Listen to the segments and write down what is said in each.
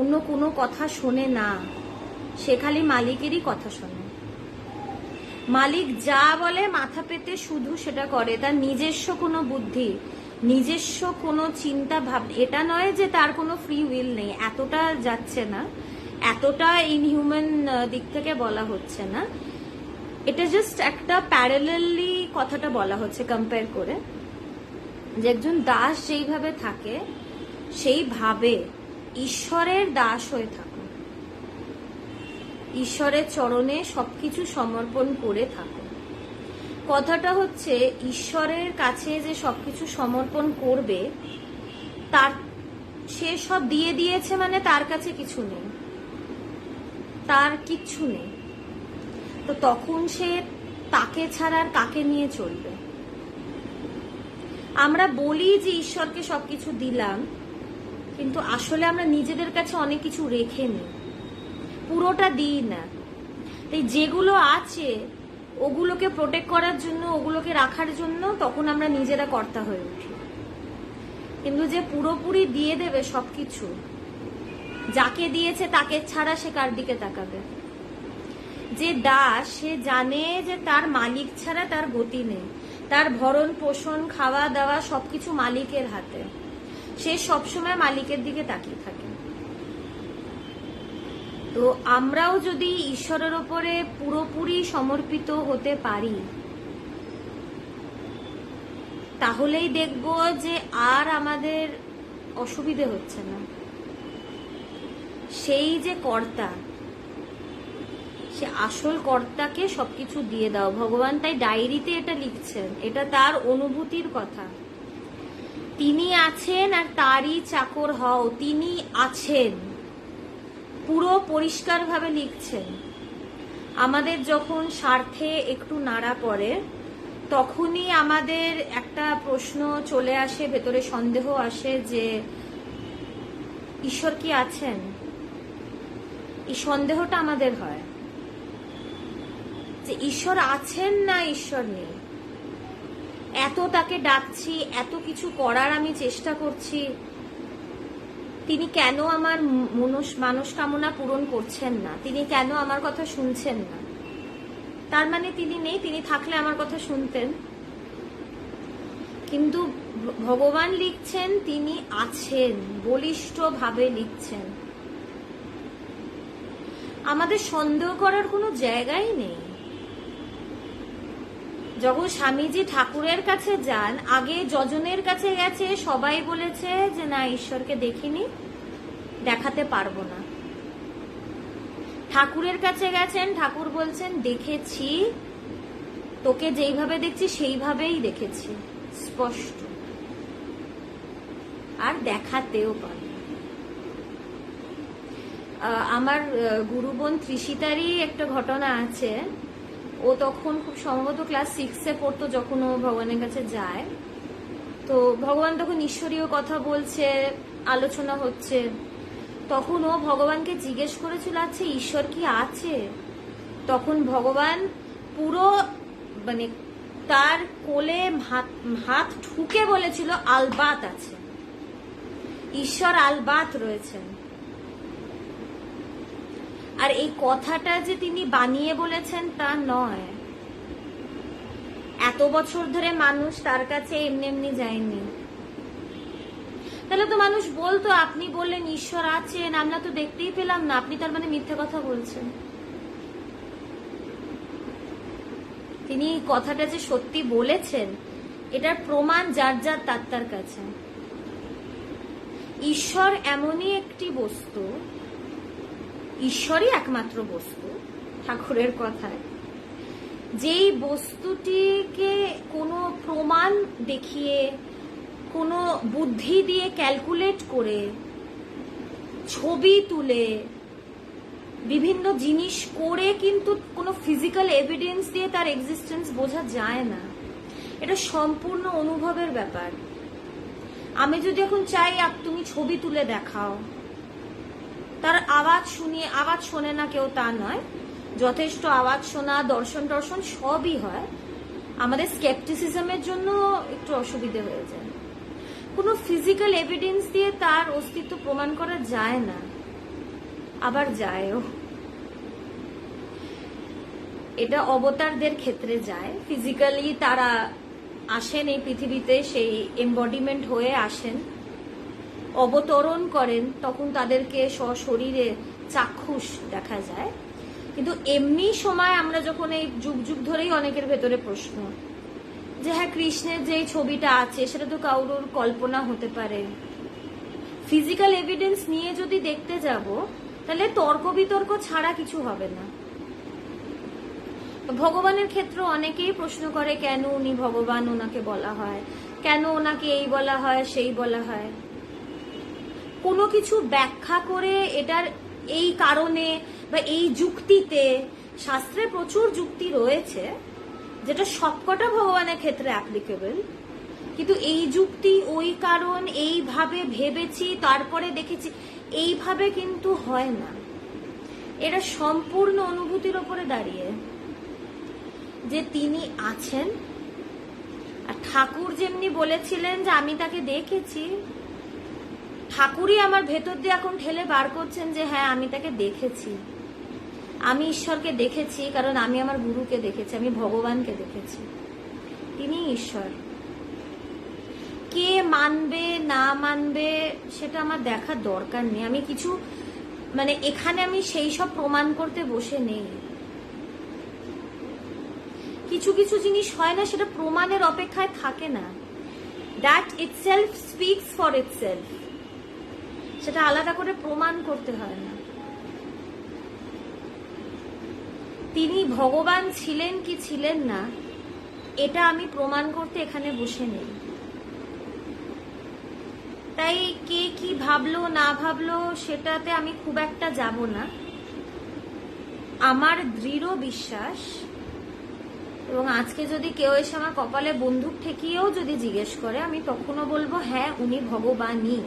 অন্য কোনো কথা শোনে না। সে খালি মালিকেরই কথা শোনে। মালিক যা বলে মাথা পেতে শুধু সেটা করে। তার নিজস্ব কোনো বুদ্ধি, নিজস্ব কোনো চিন্তা ভাব এটা নয় যে তার কোনো ফ্রি উইল নেই। এতটা যাচ্ছে না। এতটা ইনহিউম্যান দিক থেকে বলা হচ্ছে না। এটা জাস্ট একটা প্যারালালি কথাটা বলা হচ্ছে কম্পেয়ার করে। যে একজন দাস যেইভাবে থাকে সেইভাবে ঈশ্বরের দাস হয়ে থাকো ঈশ্বরের চরণে সবকিছু সমর্পণ করে থাকো কথাটা হচ্ছে, ঈশ্বরের কাছে যে সবকিছু সমর্পণ করবে, তার সে সব দিয়ে দিয়েছে মানে তার কাছে কিছু নেই। তার কিচ্ছু নেই। তো তখন সে তাকে ছাড়া আর কাকে নিয়ে চলবে? আমরা বলি যে ঈশ্বরকে সবকিছু দিলাম কিন্তু আসলে আমরা নিজেদের কাছে অনেক কিছু রেখে নিই। পুরোটা দিই না। তাই যেগুলো আছে, ওগুলোকে প্রোটেক্ট করার জন্য, ওগুলোকে রাখার জন্য তখন আমরা নিজেরা কর্তা হয়ে উঠি। কিন্তু যে পুরোপুরি দিয়ে দেবে সবকিছু, যাকে দিয়েছে তাকে ছাড়া সে কার দিকে তাকাবে? যে দাস সে জানে যে তার মালিক ছাড়া তার গতি নেই। তার ভরণ পোষণ খাওয়া দাওয়া সবকিছু মালিকের হাতে। সে সবসময় মালিকের দিকে তাকিয়ে থাকে। তো আমরাও যদি ঈশ্বরের ওপরে পুরোপুরি সমর্পিত হতে পারি, তাহলেই দেখব যে আর আমাদের অসুবিধে হচ্ছে না। সেই যে কর্তা, সে আসল কর্তাকে সবকিছু দিয়ে দাও। ভগবান তাই ডায়েরিতে এটা লিখছেন। এটা তার অনুভূতির কথা। তিনি আছেন আর তারই চাকর হও, তিনি আছেন। পুরো পরিষ্কারভাবে লিখছেন। আমাদের যখন স্বার্থে একটু নাড়া পড়ে, তখনই আমাদের একটা প্রশ্ন চলে আসে, ভেতরে সন্দেহ আসে যে, ঈশ্বর কি আছেন? এই সন্দেহটা আমাদের হয়। যে ঈশ্বর আছেন না ঈশ্বর নেই? এত তাকে ডাকছি, এত কিছু করার আমি চেষ্টা করছি। তিনি কেন আমার মনস মানস কামনা পূরণ করছেন না? তিনি কেন আমার কথা শুনছেন না? তার মানে তিনি নেই, তিনি থাকলে আমার কথা শুনতেন। কিন্তু ভগবান লিখছেন, তিনি আছেন, বলিষ্ঠভাবে লিখছেন। আমাদের সন্দেহ করার কোনো জায়গাই নেই। যখন স্বামীজি ঠাকুরের কাছে যান, আগে যজনের কাছে গেছে, সবাই বলেছে যে, না, ঈশ্বরকে দেখিনি, দেখাতে পারব না। ঠাকুরের কাছে গেছেন, ঠাকুর বলছেন, দেখেছি, তোকে যেইভাবে দেখছি, সেইভাবেই দেখেছি, স্পষ্ট। আর দেখাতেও পারে আমার গুরুবোন ত্রিশিতারই একটা ঘটনা আছে। ও তখন খুব সম্ভবত ক্লাস সিক্সে পড়তো যখন ও ভগবানের কাছে যায়। তো ভগবান তখন ঈশ্বরীয় কথা বলছে, আলোচনা হচ্ছে। তখন ও ভগবানকে জিজ্ঞেস করেছিল আচ্ছা ঈশ্বর কি আছে? তখন ভগবান পুরো মানে তার কোলে হাত ঠুকে বলেছিল, আলবাত আছে। ঈশ্বর আলবাত রয়েছেন। আর এই কথাটা যে তিনি বানিয়ে বলেছেন তা নয়। এত বছর ধরে মানুষ তার কাছে এমনি এমনি যায়নি। তাহলে তো মানুষ বলতো, আপনি বললেন ঈশ্বর আছেন, আমরা তো দেখতেই পেলাম না। আপনি তার মানে মিথ্যে কথা বলছেন। তিনি কথাটা যে সত্যি বলেছেন, এটার প্রমাণ যার যার তার তার কাছে। ঈশ্বর এমনই একটি বস্তু ঈশ্বরই একমাত্র বস্তু, ঠাকুরের কথায়। যেই বস্তুটিকে কোনো প্রমাণ দেখিয়ে, কোনো বুদ্ধি দিয়ে ক্যালকুলেট করে, ছবি তুলে, বিভিন্ন জিনিস করে কিন্তু কোনো ফিজিক্যাল এভিডেন্স দিয়ে তার এক্সিস্টেন্স বোঝা যায় না। এটা সম্পূর্ণ অনুভবের ব্যাপার। আমি যদি এখন চাই তুমি ছবি তুলে দেখাও। তার আওয়াজ শুনিয়ে, আওয়াজ শোনে না কেউ তা নয়। যথেষ্ট আওয়াজ শোনা, দর্শন টর্শন সবই হয়। আমাদের স্কেপটিসিজমের জন্য একটু অসুবিধে হয়ে যায় কোনো ফিজিক্যাল এভিডেন্স দিয়ে তার অস্তিত্ব প্রমাণ করা যায় না। আবার যায়ও। এটা অবতারদের ক্ষেত্রে যায়। ফিজিক্যালি তারা আসেন এই পৃথিবীতে, সেই এম্বডিমেন্ট হয়ে আসেন। অবতরণ করেন, তখন তাদেরকে সশরীরে চাক্ষুষ দেখা যায়। কিন্তু এমনি সময় আমরা যখন এই যুগ যুগ ধরেই অনেকের ভেতরে প্রশ্ন, যে হ্যাঁ কৃষ্ণের যে ছবিটা আছে, সেটা তো কারোর কল্পনা হতে পারে। ফিজিক্যাল এভিডেন্স নিয়ে যদি দেখতে যাব, তাহলে তর্ক বিতর্ক ছাড়া কিছু হবে না। ভগবানের ক্ষেত্রে অনেকেই প্রশ্ন করে, কেন উনি ভগবান, ওনাকে বলা হয়? কেন ওনাকে এই বলা হয়, সেই বলা হয়? কোনো কিছু ব্যাখ্যা করে এটার এই কারণে বা এই যুক্তিতে শাস্ত্রে প্রচুর যুক্তি রয়েছে, যেটা সবকটা ভগবানের ক্ষেত্রে অ্যাপ্লিকেবল কিন্তু এই যুক্তি, ওই কারণ, এইভাবে ভেবেছি, তারপরে দেখেছি, এইভাবে কিন্তু হয় না। এটা সম্পূর্ণ অনুভূতির ওপরে দাঁড়িয়ে যে তিনি আছেন। আর ঠাকুর যেমনি বলেছিলেন যে আমি তাকে দেখেছি ঠাকুরই আমার ভেতর দিয়ে এখন ঠেলে বার করছেন যে হ্যাঁ আমি তাকে দেখেছি। আমি ঈশ্বরকে দেখেছি, কারণ আমি আমার গুরুকে দেখেছি, আমি ভগবানকে দেখেছি। তিনি ঈশ্বর। কে মানবে, না মানবে, সেটা আমার দেখার দরকার নেই। আমি কিছু মানে এখানে আমি সেই সব প্রমাণ করতে বসে নেই। কিছু কিছু জিনিস হয় না, সেটা প্রমাণের অপেক্ষায় থাকে না। That itself speaks for itself সেটা আলাদা করে প্রমাণ করতে হয় না। তিনি ভগবান ছিলেন কি ছিলেন না, এটা আমি প্রমাণ করতে এখানে বসে নেই। তাই কে কি ভাবলো, না ভাবলো, সেটাতে আমি খুব একটা যাব না। আমার দৃঢ় বিশ্বাস, এবং আজকে যদি কেউ এসে আমার কপালে বন্দুক ঠেকিয়েও যদি জিজ্ঞেস করে, আমি তখনও বলব হ্যাঁ উনি ভগবানই।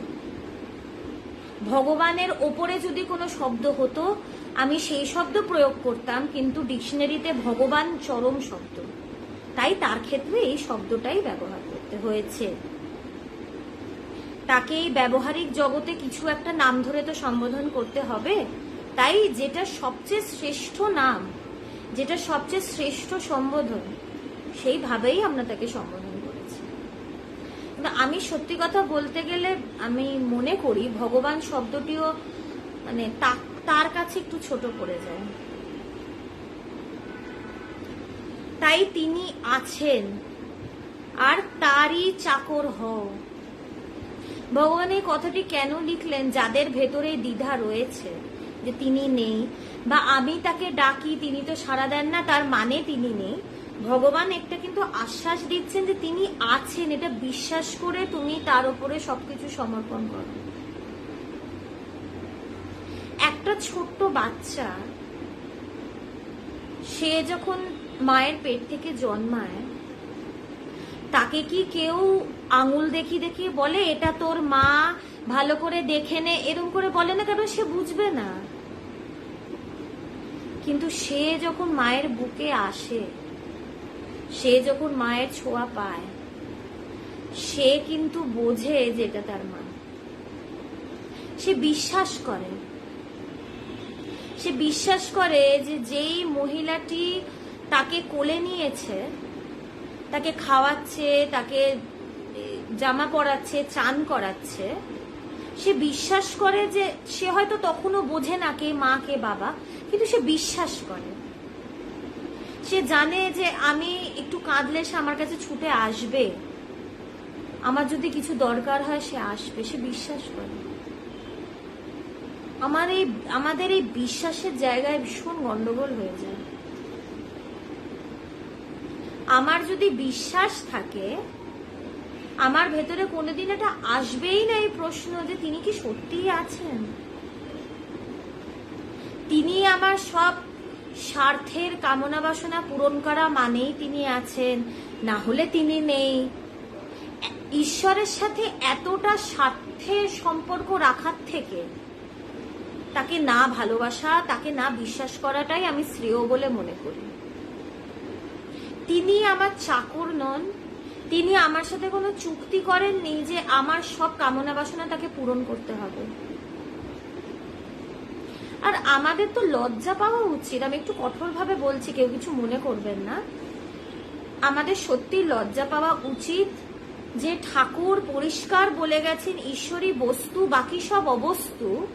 ভগবানের ওপরে যদি কোনো শব্দ হতো, আমি সেই শব্দ প্রয়োগ করতাম, কিন্তু ডিকশনারিতে ভগবান চরম শব্দ। তাই তার ক্ষেত্রে এই শব্দটাই ব্যবহার করতে হয়েছে। তাকে এই ব্যবহারিক জগতে কিছু একটা নাম ধরে তো সম্বোধন করতে হবে। তাই যেটা সবচেয়ে শ্রেষ্ঠ নাম, যেটা সবচেয়ে শ্রেষ্ঠ সম্বোধন, সেইভাবেই আমরা তাকে সম্বোধন কিন্তু আমি সত্যি কথা বলতে গেলে আমি মনে করি ভগবান শব্দটিও মানে তার কাছে একটু ছোট পড়ে যায়। তাই তিনি আছেন, আর তারই চাকর হও। ভগবান এই কথাটি কেন লিখলেন? যাদের ভেতরে দ্বিধা রয়েছে যে তিনি নেই, বা আমি তাকে ডাকি, তিনি তো সাড়া দেন না, তার মানে তিনি নেই। ভগবান একটা কিন্তু আশ্বাস দিচ্ছেন যে তিনি আছেন, এটা বিশ্বাস করে তুমি তার উপরে সবকিছু সমর্পণ করো। একটা ছোট্ট বাচ্চা, সে যখন মায়ের পেট থেকে জন্মায়, তাকে কি কেউ আঙুল দেখি দেখি বলে, এটা তোর মা, ভালো করে দেখে নে এরকম করে বলে না কারণ সে বুঝবে না। কিন্তু সে যখন মায়ের বুকে আসে সে যখন মায়ের ছোঁয়া পায়, সে কিন্তু বোঝে যে এটা তার মা। সে বিশ্বাস করে। সে বিশ্বাস করে যে যেই মহিলাটি তাকে কোলে নিয়েছে, তাকে খাওয়াচ্ছে, তাকে জামা পরাচ্ছে, চান করাচ্ছে, সে বিশ্বাস করে যে সে হয়তো তখনও বোঝে না কে মা, কে বাবা, কিন্তু সে বিশ্বাস করে। সে জানে যে আমি কাঁদলে সে আমার কাছে ছুটে আসবে। আমার যদি কিছু দরকার হয়, সে আসবে, সে বিশ্বাস করে। আমার এই, আমাদের এই বিশ্বাসের জায়গায় ভীষণ গন্ডগোল হয়ে যায়। আমার যদি বিশ্বাস থাকে, আমার ভেতরে কোনোদিন এটা আসবেই না এই প্রশ্ন যে তিনি কি সত্যিই আছেন? তিনি আমার সব স্বার্থের কামনা বাসনা পূরণ করা মানেই তিনি আছেন, না হলে তিনি নেই। ঈশ্বরের সাথে এতটা স্বার্থের সম্পর্ক রাখার থেকে তাকে না ভালোবাসা, তাকে না বিশ্বাস করাটাই আমি শ্রেয় বলে মনে করি। তিনি আমার চাকর নন, তিনি আমার সাথে কোনো চুক্তি করেননি যে আমার সব কামনা বাসনা তাকে পূরণ করতে হবে। আর আমাদের তো লজ্জা পাওয়া উচিত। আমি একটু কঠোরভাবে বলছি, কেউ কিছু মনে করবেন না। আমাদের সত্যি লজ্জা পাওয়া উচিত যে ঠাকুর পরিষ্কার বলে গেছেন, ঈশ্বরী বস্তু, বাকি সব অবস্তু।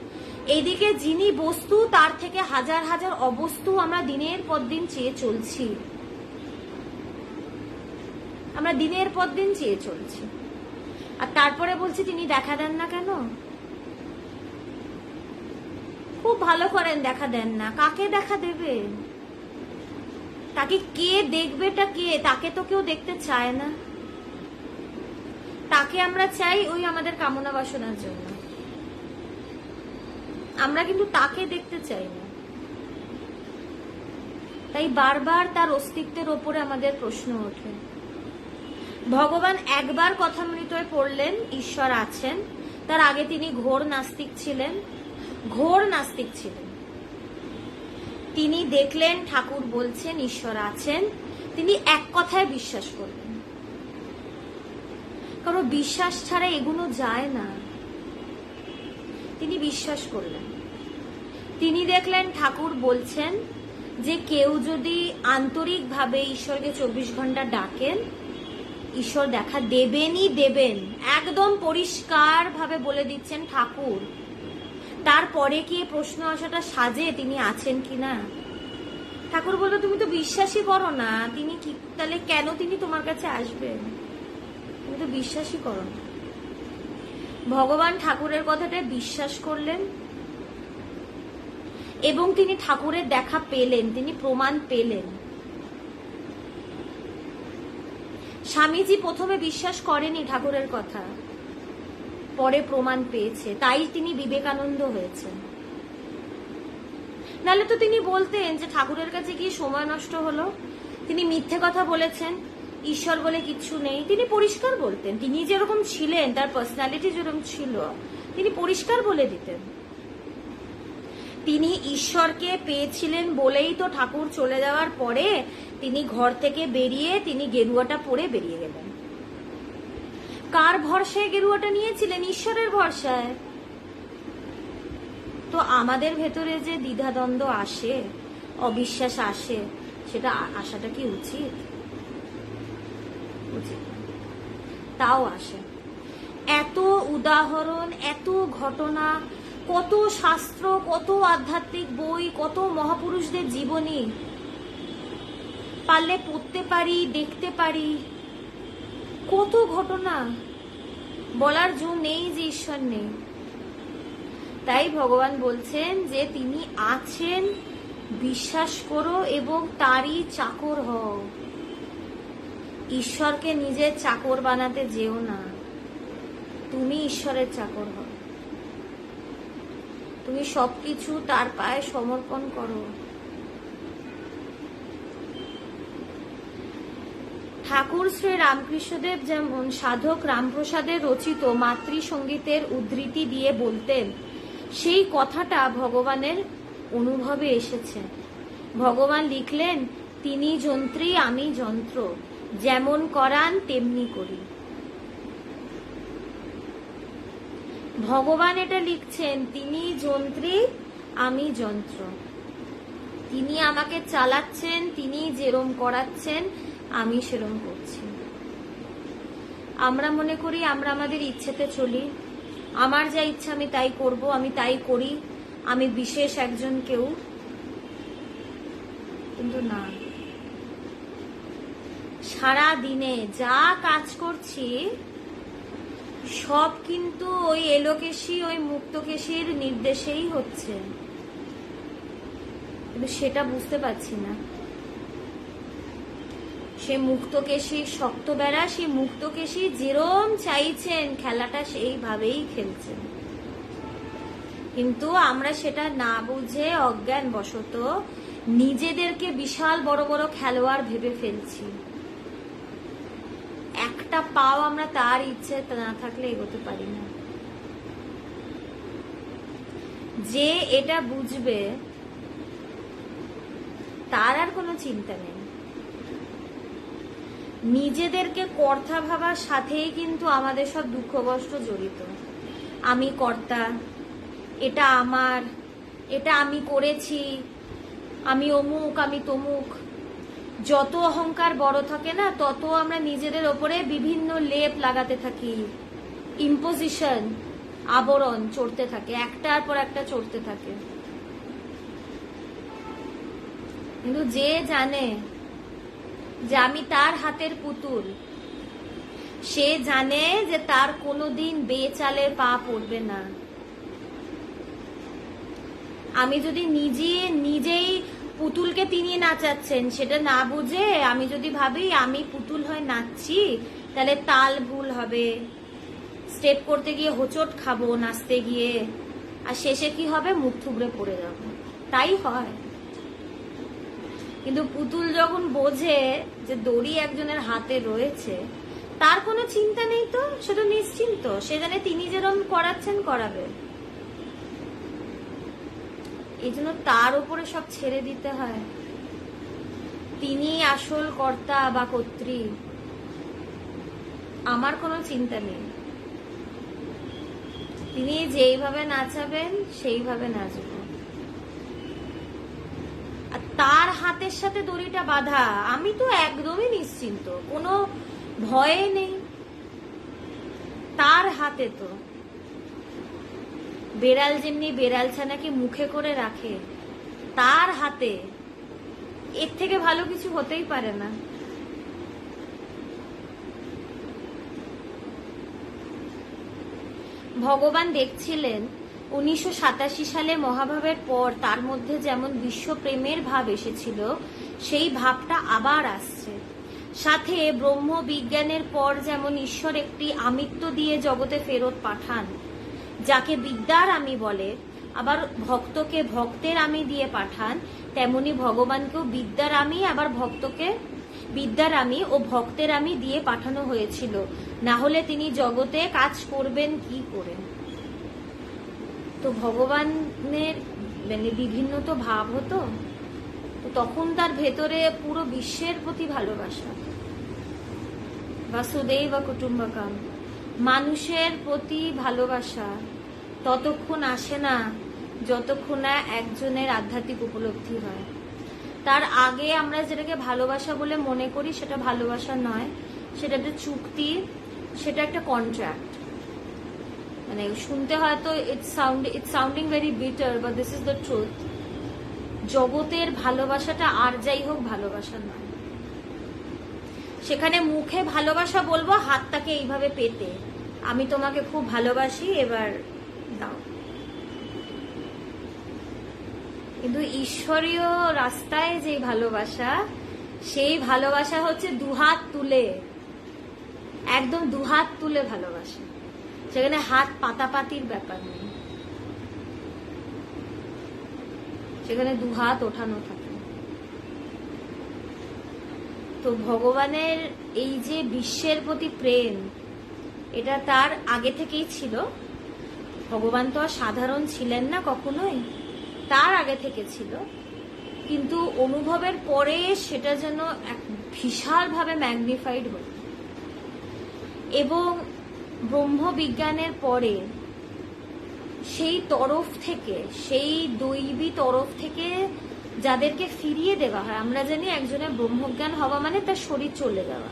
এইদিকে যিনি বস্তু, তার থেকে হাজার হাজার অবস্তু আমরা দিনের পর দিন চেয়ে চলছি। আমরা দিনের পর দিন চেয়ে চলছি। আর তারপরে বলছি, তিনি দেখা দেন না কেন? খুব ভালো করেন, দেখা দেন না। কাকে দেখা দেবেন তাকে কে দেখবেটা কে? তাকে তো কেউ দেখতে চায় না। তাকে আমরা চাই ওই আমাদের কামনা বাসনার জন্য। আমরা কিন্তু তাকে দেখতে চাই না। তাই বারবার তার অস্তিত্বের ওপরে আমাদের প্রশ্ন ওঠে। ভগবান একবার কথা কথামৃতয় পড়লেন, ঈশ্বর আছেন। তার আগে তিনি ঘোর নাস্তিক ছিলেন। ঘোর নাস্তিক ছিলেন। তিনি দেখলেন, ঠাকুর বলছেন, ঈশ্বর আছেন। তিনি এক কথায় বিশ্বাস করলেন। কারণ বিশ্বাস ছাড়া এগুলো যায় না। তিনি বিশ্বাস করলেন। তিনি দেখলেন, ঠাকুর বলছেন যে কেউ যদি আন্তরিকভাবে ঈশ্বরকে চব্বিশ ঘণ্টা ডাকেন, ঈশ্বর দেখা দেবেনই দেবেন। একদম পরিষ্কার ভাবে বলে দিচ্ছেন ঠাকুর। তারপরে কি প্রশ্ন আসাটা সাজে তিনি আছেন কিনা? ঠাকুর বলল, তুমি তো বিশ্বাসই করো না। তিনি কি, তাহলে কেন তিনি তোমার কাছে আসবেন? তুমি তো বিশ্বাসই করো না। ভগবান ঠাকুরের কথাটা বিশ্বাস করলেন এবং তিনি ঠাকুরের দেখা পেলেন, তিনি প্রমাণ পেলেন। স্বামীজি প্রথমে বিশ্বাস করেনি ঠাকুরের কথা। পরে প্রমাণ পেয়েছে, তাই তিনি বিবেকানন্দ হয়েছেন। নাহলে তো তিনি বলতেন যে ঠাকুরের কাছে গিয়ে সময় নষ্ট হলো। তিনি মিথ্যে কথা বলেছেন, ঈশ্বর বলে কিচ্ছু নেই। তিনি পরিষ্কার বলতেন, তিনি যেরকম ছিলেন, তার পার্সোনালিটি যেরকম ছিল, তিনি পরিষ্কার বলে দিতেন। তিনি ঈশ্বরকে পেয়েছিলেন বলেই তো ঠাকুর চলে যাওয়ার পরে তিনি ঘর থেকে বেরিয়ে তিনি গেরুয়াটা পরে বেরিয়ে গেলেন। কার ভরসায় গেরুয়াটা নিয়েছিলেন? ঈশ্বরের ভরসায়। তো আমাদের ভেতরে যে দ্বিধাদ্বন্দ্ব আসে, অবিশ্বাস আসে, সেটা আসাটা কি উচিত? উচিত তাও আসে। এত উদাহরণ, এত ঘটনা, কত শাস্ত্র, কত আধ্যাত্মিক বই, কত মহাপুরুষদের জীবনী। পারলে পড়তে পারি, দেখতে পারি। কত ঘটনা। বলার জো নেই যে ঈশ্বর নেই। তাই ভগবান বলছেন যে তিনি আছেন, বিশ্বাস করো এবং তারই চাকর হও। ঈশ্বরকে নিজের চাকর বানাতে যেও না। তুমি ঈশ্বরের চাকর হও। তুমি সবকিছু তার পায়ে সমর্পণ করো। ঠাকুর শ্রী রামকৃষ্ণদেব যেমন সাধক রামপ্রসাদের রচিত মাতৃসঙ্গীতের উদ্ধৃতি দিয়ে বলতেন, সেই কথাটা ভগবানের অনুভবে এসেছে। ভগবান লিখলেন, তিনি যন্ত্রী, আমি যন্ত্র, যেমন করান, তেমনি করি। ভগবান এটা লিখছেন, তিনি যন্ত্রী, আমি যন্ত্র। তিনি আমাকে চালাচ্ছেন, তিনি যেরম করাচ্ছেন আমি সেরম করছি। আমরা মনে করি আমরা আমাদের ইচ্ছেতে চলি। আমার যা ইচ্ছা আমি তাই করব, আমি তাই করি। আমি বিশেষ একজন কেউ। কিন্তু না। সারা দিনে যা কাজ করছি, সব কিন্তু ওই এলোকেশী, ওই মুক্তকেশীর নির্দেশেই হচ্ছে। কিন্তু সেটা বুঝতে পারছি না। সে মুক্তকেশী শক্ত বেড়া, সে মুক্তকেশী যেরম চাইছেন, খেলাটা সেইভাবেই খেলছেন কিন্তু আমরা সেটা না বুঝে অজ্ঞান বশত নিজেদেরকে বিশাল বড় বড় খেলোয়াড় ভেবে ফেলছি। একটা পাও আমরা তার ইচ্ছে না থাকলে এগোতে পারি না। যে এটা বুঝবে, তার আর কোনো চিন্তা নেই। নিজেদেরকে কর্তা ভাবার সাথেই কিন্তু আমাদের সব দুঃখ কষ্ট জড়িত। আমি কর্তা, এটা আমার, এটা আমি করেছি, আমি অমুক, আমি তমুক। যত অহংকার বড় থাকে না, তত আমরা নিজেদের ওপরে বিভিন্ন লেপ লাগাতে থাকি। ইম্পোজিশন আবরণ চড়তে থাকে, একটার পর একটা চড়তে থাকে। কিন্তু যে জানে যে আমি তার হাতের পুতুল। সে জানে যে তার কোনোদিন বেচালে পা পড়বে না। আমি যদি নিজে, নিজেই পুতুলকে তিনি নাচাচ্ছেন, সেটা না বুঝে আমি যদি ভাবি আমি পুতুল হয়ে নাচছি, তাহলে তাল ভুল হবে। স্টেপ করতে গিয়ে হোঁচট খাব, নাচতে গিয়ে। আর শেষে কি হবে? মুখ থুবড়ে পড়ে যাব। তাই হয়। কিন্তু পুতুল যখন বোঝে যে দড়ি একজনের হাতে রয়েছে, তার কোনো চিন্তা নেই তো? সে তো নিশ্চিন্ত। সে জানে তিনি যেরকম করাচ্ছেন, করাবে। এই জন্য তার উপরে সব ছেড়ে দিতে হয়। তিনি আসল কর্তা বা কর্ত্রী, আমার কোনো চিন্তা নেই। তিনি যেইভাবে নাচাবেন, সেইভাবে নাচব আর তার হাতের সাথে দড়িটা বাঁধা, আমি তো একদমই নিশ্চিন্ত, কোনো ভয়ে নেই। তার হাতে তো বেড়াল যেমনি বেড়াল ছানাকে মুখে করে রাখে, তার হাতে এর থেকে ভালো কিছু হতেই পারে না। ভগবান দেখছিলেন উনিশশো সাতাশি সালে মহাভাবের পর তার মধ্যে যেমন বিশ্বপ্রেমের ভাব এসেছিল, সেই ভাবটা আবার আসছে। সাথে ব্রহ্ম বিজ্ঞানের পর যেমন ঈশ্বর একটি আমিত্ব দিয়ে জগতে ফেরত পাঠান, যাকে বিদ্যার আমি বলে, আবার ভক্তকে ভক্তের আমি দিয়ে পাঠান, তেমনি ভগবানকেও বিদ্যার আমি, আবার ভক্তকে বিদ্যার আমি ও ভক্তের আমি দিয়ে পাঠানো হয়েছিল। না হলে তিনি জগতে কাজ করবেন কি করে? তো ভগবানের মানে বিভিন্ন তো ভাব হতো, তো তখন তার ভেতরে পুরো বিশ্বের প্রতি ভালোবাসা। বাসুদেব বা কুটুম্বকাম, মানুষের প্রতি ভালোবাসা, ততক্ষণ আসে না যতক্ষণ না একজনের আধ্যাত্মিক উপলব্ধি হয়। তার আগে আমরা যেটাকে ভালোবাসা বলে মনে করি সেটা ভালোবাসা নয়, সেটা একটা চুক্তি, সেটা একটা কন্ট্রাক্ট মানে শুনতে হয়তো it's sound it's sounding very bitter but this is the truth জগতের ভালোবাসাটা আর যাই হোক ভালোবাসা নয়। সেখানে মুখে ভালোবাসা বলব, হাতটাকে এইভাবে পেতে। আমি তোমাকে খুব ভালোবাসি, এবার দাও। কিন্তু ঈশ্বরীয় রাস্তায় যে ভালোবাসা, সেই ভালোবাসা হচ্ছে দুহাত তুলে। একদম দুহাত তুলে ভালোবাসা। সেখানে হাত পাতাপাতির ব্যাপার নেই। সেখানে দু হাত ওঠানো থাকে। তো ভগবানের এই যে বিশ্বের প্রতি প্রেম, এটা তার আগে থেকেই ছিল। ভগবান তো আর সাধারণ ছিলেন না কখনোই, তার আগে থেকে ছিল। কিন্তু অনুভবের পরে সেটা যেন এক বিশালভাবে ম্যাগনিফাইড হল। এবং ব্রহ্ম বিজ্ঞানের পরে, সেই তরফ থেকে, সেই দৈবী তরফ থেকে যাদেরকে ফিরিয়ে দেওয়া হয়, আমরা জানি একজনের ব্রহ্মজ্ঞান হওয়া মানে তার শরীর চলে যাওয়া।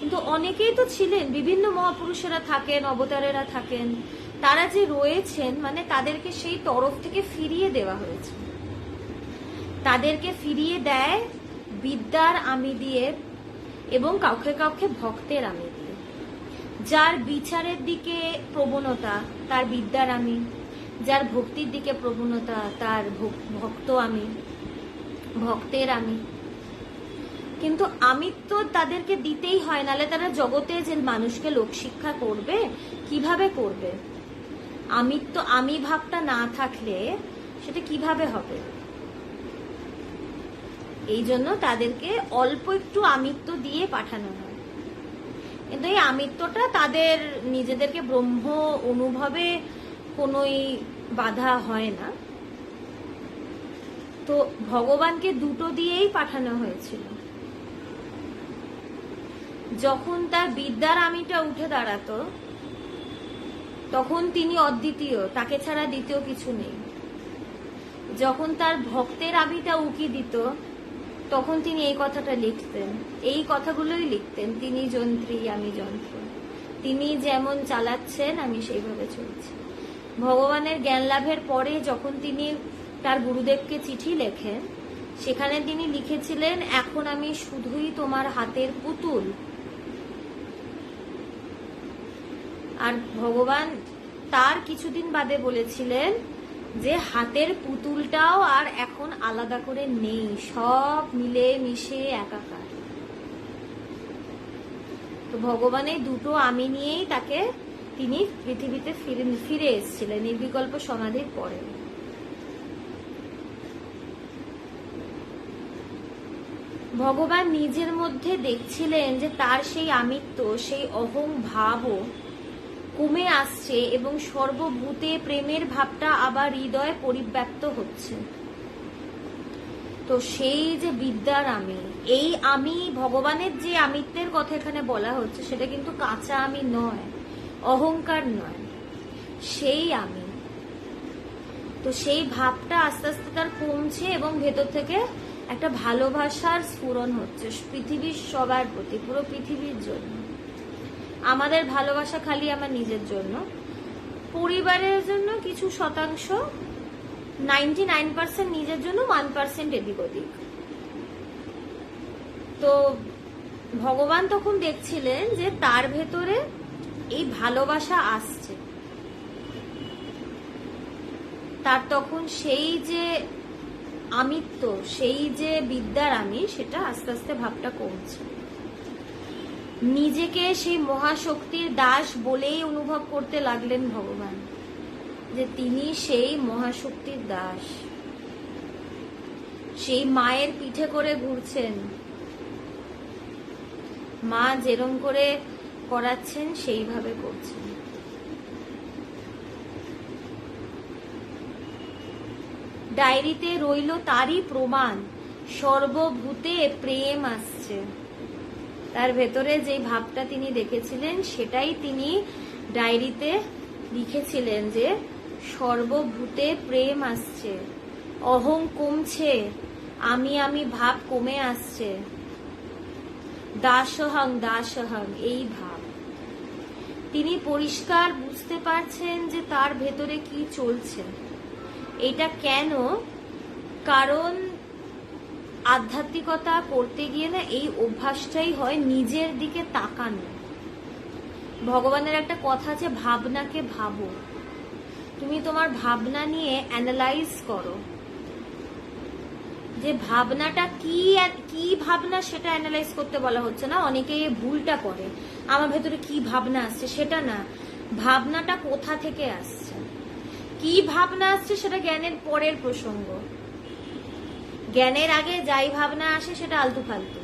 কিন্তু অনেকেই তো ছিলেন, বিভিন্ন মহাপুরুষেরা থাকেন, অবতারেরা থাকেন, তারা যে রয়েছেন মানে তাদেরকে সেই তরফ থেকে ফিরিয়ে দেওয়া হয়েছে। তাদেরকে ফিরিয়ে দেয় বিদ্যার আমি দিয়ে এবং কাউকে কাউকে ভক্তের আমি দিয়ে যার বিচারের দিকে প্রবণতা, তার বিদ্যার আমি। যার ভক্তির দিকে প্রবণতা, তার ভক্ত আমি। ভক্তের আমি। কিন্তু আমি তো তাদেরকে দিতেই হয়, নালে তারা জগতে যে মানুষকে লোকশিক্ষা করবে, কীভাবে করবে? আমি তো, আমি ভাবটা না থাকলে সেটা কীভাবে হবে? এই জন্য তাদেরকে অল্প একটু আমিত্ব দিয়ে পাঠানো হয়। কিন্তু এই আমিত্বটা তাদের নিজেদেরকে ব্রহ্ম অনুভবে কোনোই বাধা হয় না। তো ভগবানকে দুটো দিয়েই পাঠানো হয়েছিল। যখন তার বিদ্যার আমিটা উঠে দাঁড়াতো, তখন তিনি অদ্বিতীয়, তাকে ছাড়া দ্বিতীয় কিছু নেই। যখন তার ভক্তের আমিটা উকি দিত তখন তিনি এই কথাটা লিখতেন। এই কথাগুলোই লিখতেন, তিনি যন্ত্রী, আমি যন্ত্র। তিনি যেমন চালাচ্ছেন, আমি সেইভাবে চলছি। ভগবানের জ্ঞান লাভের পরে যখন তিনি তার গুরুদেবকে চিঠি লেখেন, সেখানে তিনি লিখেছিলেন, এখন আমি শুধুই তোমার হাতের পুতুল। আর ভগবান তার কিছুদিন বাদে বলেছিলেন যে হাতের পুতুলটাও আর এখন আলাদা করে নেই, সব মিলে মিশে একাকার। তো ভগবানের দুটো আমি নিয়েই তাকে তিনি পৃথিবীতে ফিরে ফিরে এসেছিলেন, নির্বিকল্প সমাধির পরে। ভগবান নিজের মধ্যে দেখছিলেন যে তার সেই আমিত্ব, সেই অহং ভাবও কমে আসছে এবং সর্বভূতে প্রেমের ভাবটা আবার হৃদয়ে পরিব্যাপ্ত হচ্ছে। তো সেই যে বিদ্যার আমি, এই আমি, ভগবানের যে আমিত্বের কথা এখানে বলা হচ্ছে, সেটা কিন্তু কাঁচা আমি নয়, অহংকার নয়। সেই আমি, তো সেই ভাবটা আস্তে আস্তে তার কমছে এবং ভেতর থেকে একটা ভালোবাসার স্ফুরণ হচ্ছে, পৃথিবীর সবার প্রতি, পুরো পৃথিবীর জন্য। আমাদের ভালোবাসা খালি আমার নিজের জন্য। পরিবারের জন্য কিছু শতাংশ নাইনটি নাইন পার্সেন্ট নিজের জন্য ওয়ান পার্সেন্ট এদিক ওদিক। তো ভগবান তখন দেখছিলেন যে তার ভেতরে এই ভালোবাসা আসছে। তার তখন সেই যে আমিত্ব, সেই যে বিদ্যার আমি, সেটা আস্তে আস্তে ভাবটা কমছে। নিজেকে সেই মহাশক্তির দাস বলেই অনুভব করতে লাগলেন ভগবান, যে তিনি সেই মহাশক্তির দাস। সেই মায়ের পিঠে করে ঘুরছেন। মা যেরম করে করাচ্ছেন, সেইভাবে করছেন। ডায়েরিতে রইল তারই প্রমাণ, সর্বভূতে প্রেম আসছে। তার ভেতরে যে ভাবটা তিনি দেখেছিলেন, সেটাই তিনি ডায়েরিতে লিখেছিলেন যে, সর্বভূতে প্রেম আসছে, অহং কমছে, আমি আমি ভাব কমে আসছে। দাসহং দাসহং, এই ভাব। তিনি পরিষ্কার বুঝতে পারছেন যে তার ভেতরে কি চলছে। এটা কেন? কারণ আধ্যাত্মিকতা করতে গিয়ে না এই অভ্যাসটাই হয় নিজের দিকে তাকানো। ভগবানের একটা কথা আছে, ভাবনাকে ভাবো। তুমি তোমার ভাবনা নিয়ে অ্যানালাইজ করো। যে ভাবনাটা কি কি ভাবনা সেটা অ্যানালাইজ করতে বলা হচ্ছে না অনেকে ভুলটা করে। আমার ভেতরে কি ভাবনা আসছে সেটা না, ভাবনাটা কোথা থেকে আসছে? কি ভাবনা আসছে সেটা জ্ঞানের পরের প্রসঙ্গ। জ্ঞানের আগে যাই ভাবনা আসে, সেটা আলতু ফালতু।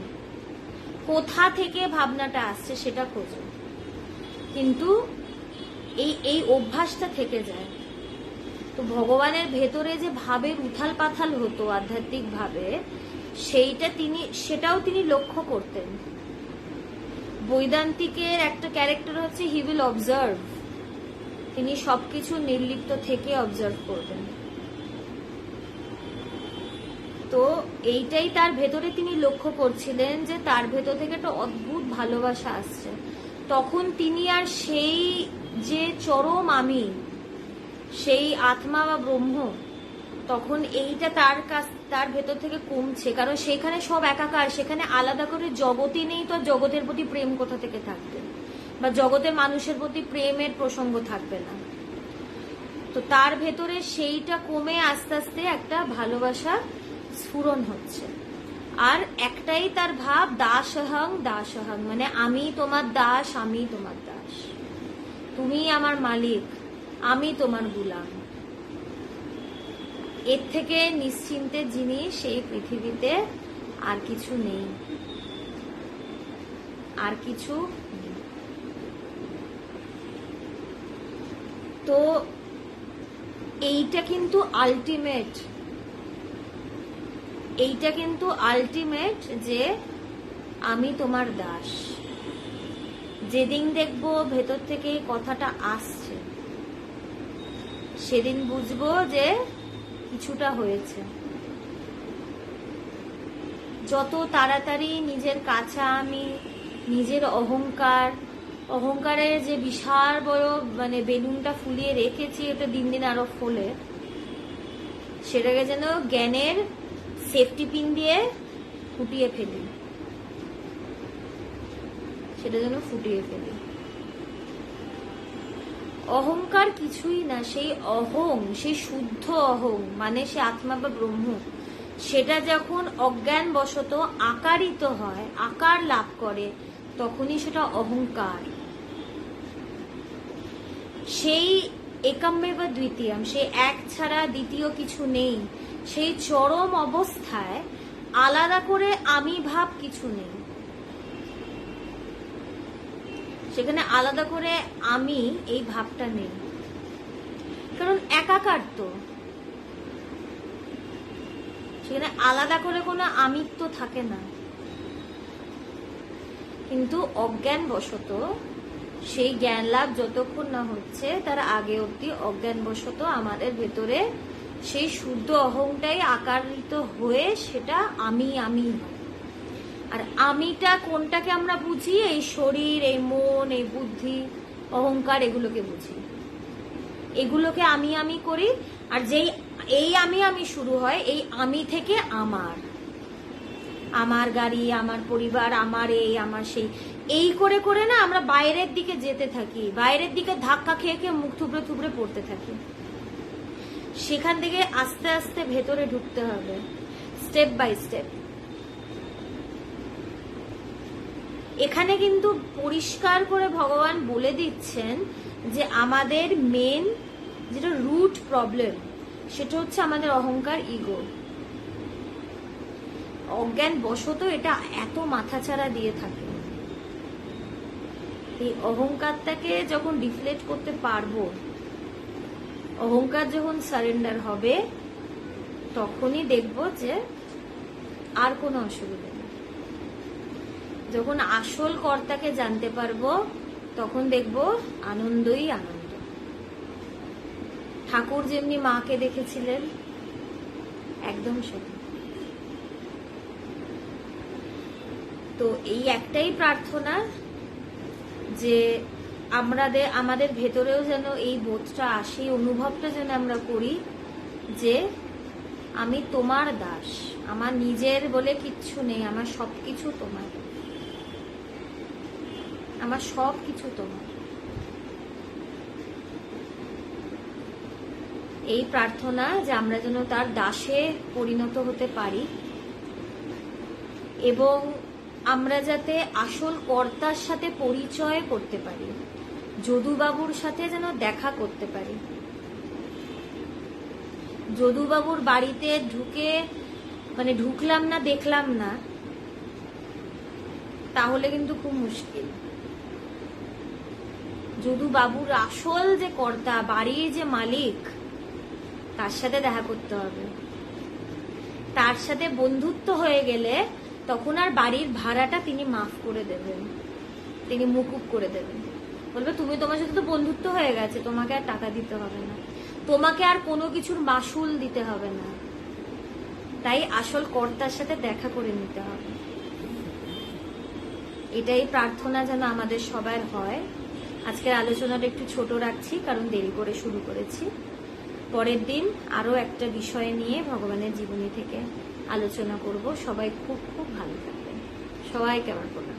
কোথা থেকে ভাবনাটা আসছে সেটা খোঁজো। কিন্তু এই এই অভ্যাসটা থেকে যায়। তো ভগবানের ভেতরে যে ভাবের উথাল পাথাল হতো, আধ্যাত্মিক ভাবে, সেইটা তিনি, সেটাও তিনি লক্ষ্য করতেন। বৈদান্তিকের একটা ক্যারেক্টার হচ্ছে হি উইল অবজার্ভ তিনি সবকিছু নির্লিপ্ত থেকে অবজার্ভ করবেন। তো এইটাই তার ভেতরে তিনি লক্ষ্য করছিলেন যে তার ভেতর থেকে একটা অদ্ভুত ভালোবাসা আসছে। তখন তিনি আর সেই যে চরম আমি, সেই আত্মা বা ব্রহ্ম, তখন এইটা তার কাছ, তার ভেতর থেকে কমছে। কারণ সেখানে সব একাকার, সেখানে আলাদা করে জগতই নেই তো জগতের প্রতি প্রেম কোথা থেকে থাকবে? বা জগতের মানুষের প্রতি প্রেমের প্রসঙ্গ থাকবে না। তো তার ভেতরে সেইটা কমে আস্তে আস্তে একটা ভালোবাসা স্ফুরণ হচ্ছে। আর একটাই তার ভাব, দাসহং দাসহং। মানে আমি তোমার দাস, আমি তোমার দাস। তুমি আমার মালিক, আমি তোমার গুলাম। এর থেকে নিশ্চিন্তের জিনিস এই পৃথিবীতে আর কিছু নেই। আর কিছু তো এইটা কিন্তু আলটিমেট এইটা কিন্তু আলটিমেট যে আমি তোমার দাস। যেদিন দেখব ভেতর থেকে কথাটা আসছে, সেদিন বুঝব যে কিছুটা হয়েছে। যত তাড়াতাড়ি নিজের কাছা আমি, নিজের অহংকার অহংকারের যে বিশাল বড় মানে বেলুনটা ফুলিয়ে রেখেছি, ওটা দিন দিন আরও ফোলে, সেটাকে যেন জ্ঞানের সেফটি পিন দিয়ে ফুটিয়ে ফেলি। সেটা যেন ফুটিয়ে ফেলি। অহংকার কিছুই না, সেই অহং, সেই শুদ্ধ অহং মানে সে আত্মা বা ব্রহ্ম। সেটা যখন অজ্ঞান বশত আকারিত হয়, আকার লাভ করে, তখনই সেটা অহংকার। সেই একাম্মে বা দ্বিতীয়াম সেই এক ছাড়া দ্বিতীয় কিছু নেই। সেই চরম অবস্থায় আলাদা করে আমি ভাব কিছু নেই। সেখানে আলাদা করে আমি এই ভাবটা নেই। কারণ একাকার তো সেখানে আলাদা করে কোনো আমিত্ব থাকে না। কিন্তু অজ্ঞান বশত সেই জ্ঞান লাভ যতক্ষণ না হচ্ছে, তার আগে অব্দি অজ্ঞান বশত আমাদের ভেতরে সেই শুদ্ধ অহংটাই আকারিত হয়ে সেটা আমি আমি। আর আমিটা কোনটাকে আমরা বুঝি? এই শরীর, এই মন, এই বুদ্ধি, অহংকার এগুলোকে বুঝি। এগুলোকে আমি আমি করি, আর যেই, এই আমি আমি শুরু হয়, এই আমি থেকে আমার। আমার গাড়ি, আমার পরিবার, আমার এই, আমার সেই। এই করে করে না আমরা বাইরের দিকে যেতে থাকি, বাইরের দিকে ধাক্কা খেয়ে খেয়ে মুখ থুবড়ে থুবড়ে পড়তে থাকি। সেখান থেকে আস্তে আস্তে ভেতরে ঢুকতে হবে। স্টেপ বাই স্টেপ এখানে কিন্তু পরিষ্কার করে ভগবান বলে দিচ্ছেন যে আমাদের মেন যেটা রুট প্রবলেম সেটা হচ্ছে আমাদের অহংকার ইগো অজ্ঞান বশত এটা এত মাথাছাড়া দিয়ে থাকে। এই অহংকারটাকে যখন ডিফ্লেক্ট করতে পারব অহংকার যখন সারেন্ডার হবে, তখনই দেখব যে আর কোনো অসুবিধা নেই। যখন আসল কর্তাকে জানতে পারব, তখন দেখব আনন্দই আনন্দ। ঠাকুর যেমনি মাকে দেখেছিলেন, একদম সেরকম তো এই একটাই প্রার্থনা যে আমাদের আমাদের ভেতরেও যেন এই বোধটা আসে, এই অনুভবটা যেন আমরা করি যে আমি তোমার দাস, আমার নিজের বলে কিচ্ছু নেই, আমার সবকিছু তোমার। আমার সব কিছু তোমার। এই প্রার্থনা যে আমরা যেন তার দাসে পরিণত হতে পারি এবং আমরা যাতে আসল কর্তার সাথে পরিচয় করতে পারি। যদুবাবুর সাথে যেন দেখা করতে পারি। যদুবাবুর বাড়িতে ঢুকে মানে ঢুকলাম না, দেখলাম না, তাহলে কিন্তু খুব মুশকিল। যদু বাবুর আসল যে কর্তা, বাড়ির যে মালিক, তার সাথে দেখা করতে হবে। তার সাথে বন্ধুত্ব হয়ে গেলে তখন আর বাড়ির ভাড়াটা তিনি মাফ করে দেবেন। তিনি মুকুব করে দেবেন। বলবে, তুমি তোমার সাথে তো বন্ধুত্ব হয়ে গেছে, তোমাকে আর টাকা দিতে হবে না। তোমাকে আর কোনো কিছুর মাসুল দিতে হবে না। তাই আসল কর্তার সাথে দেখা করে নিতে হবে। এটাই প্রার্থনা যেন আমাদের সবার হয়। আজকের আলোচনাটা একটু ছোট রাখছি, কারণ দেরি করে শুরু করেছি। পরের দিন আরও একটা বিষয় নিয়ে ভগবানের জীবনী থেকে আলোচনা করব। সবাই খুব খুব ভালো থাকবেন। সবাইকে আমার প্রণাম।